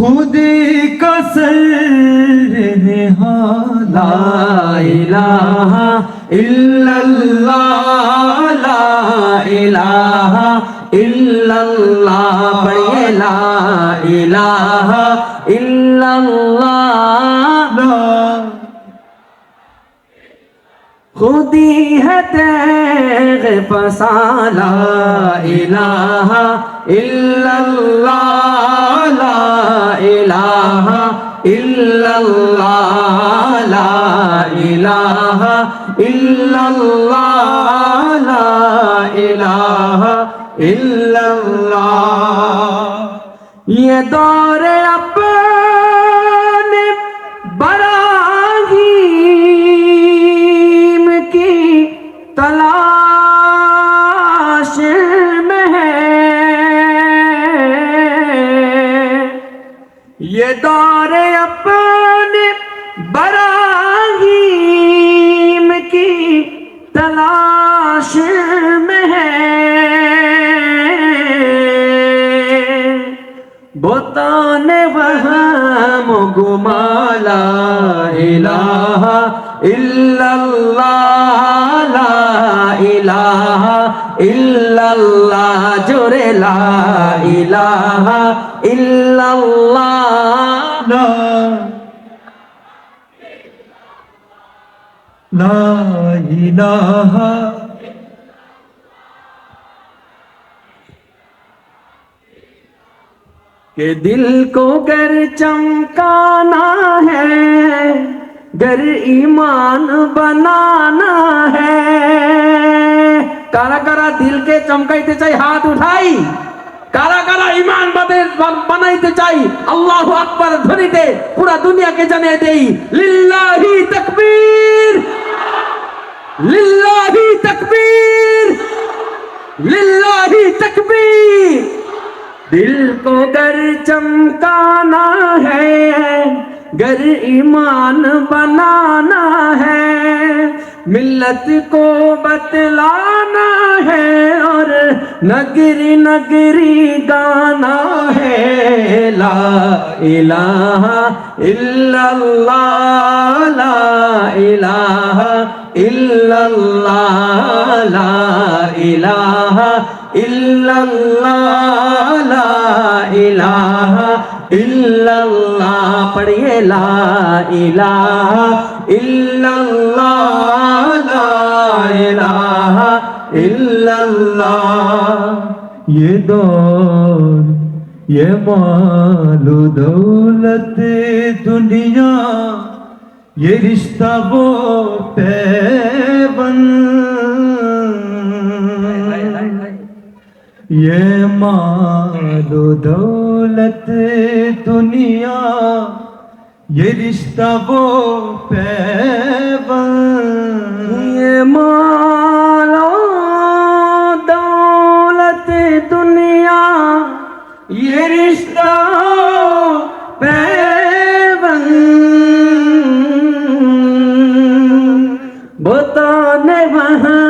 খুদি কসর ইলাহা ইল্লাল্লাহ লা ইলাহা ইল্লাল্লাহ লা ইলাহা ইল্লাল্লাহ খুদি হতে इल्लल्लाह खुदी है तेग फसाला इलाहा इल्लल्लाह ला इलाहा इल्लल्लाह ला इलाहा इल्लल्लाह ला इलाहा इल्लल्लाह ये दौरे अपने یہ دور اپنے براہیم کی تلاش میں ہے۔ بوتان وہم گمالا الہا इल्लल्लाह ला इलाहा इल्लल्लाह जोरे ला इलाहा इल्लल्लाह ला ला इलाहा कि दिल को गर चमकाना है گھر ایمان بنانا ہے۔ کارا کارا دل کے چمکائیتے چاہیے ہاتھ اٹھائی۔ کارا کارا ایمان بنائیتے چاہیے اللہ اکبر دھنی تے پورا دنیا کے جنے دے للہ تکبیر۔ للہ تکبیر۔ للہ تکبیر۔ دل کو گر چمکانا ہے۔ گر ایمان بنانا ہے، ملت کو بتلانا ہے، اور نگری نگری گانا ہے۔ لا الہ الا اللہ، لا الہ الا اللہ، لا الہ الا اللہ، لا الہ इल्लल्लाह पढ़िए ला इलाहा इल्लल्लाह ला इलाहा इल्लल्लाह ये दौर ये मालो दौलत दुनिया ये रिश्ता वो पैबंद یہ مال و دولت دنیا، یہ رشتہ وہ پیبل یہ مال و دولت دنیا، یہ رشتہ پیبل بتانے وہاں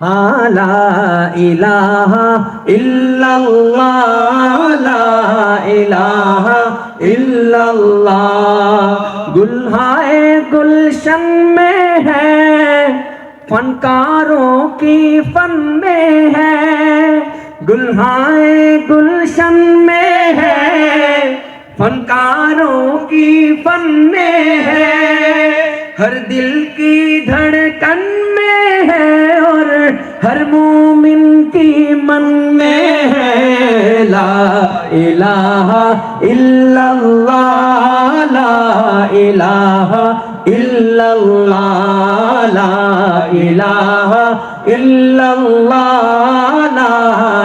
لا الہ الا اللہ لا الہ الا اللہ گلہائے گلشن میں ہے، فنکاروں کی فن میں ہے۔ گلہائے گلشن میں ہے، فنکاروں کی فن میں ہے۔ ہر دل کی دھڑکن ہر مومن کی من میں ہے لا الہ الا اللہ لا الہ الا اللہ لا الہ الا اللہ لا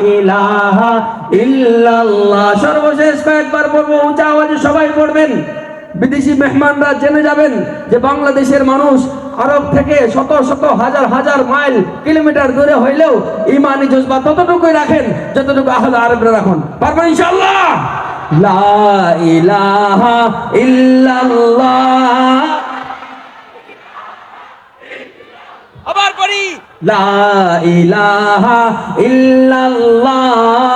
الہ الا اللہ সর্বশেষ কয়েকবার বলব উঁচা আওয়াজে সবাই পড়বেন বিদেশি মেহমানরা জেনে যাবেন যে বাংলাদেশের মানুষ আরব থেকে শত শত হাজার হাজার মাইল কিলোমিটার দূরে হইলেও ইমানি জজবা ততটুকুই রাখেন যতটুকু আহলে আরবরা রাখুন। পারবেন ইনশাল্লাহ লা ইলাহা ইল্লাল্লাহ। আবার পড়ি। লা ইলাহা ইল্লাল্লাহ।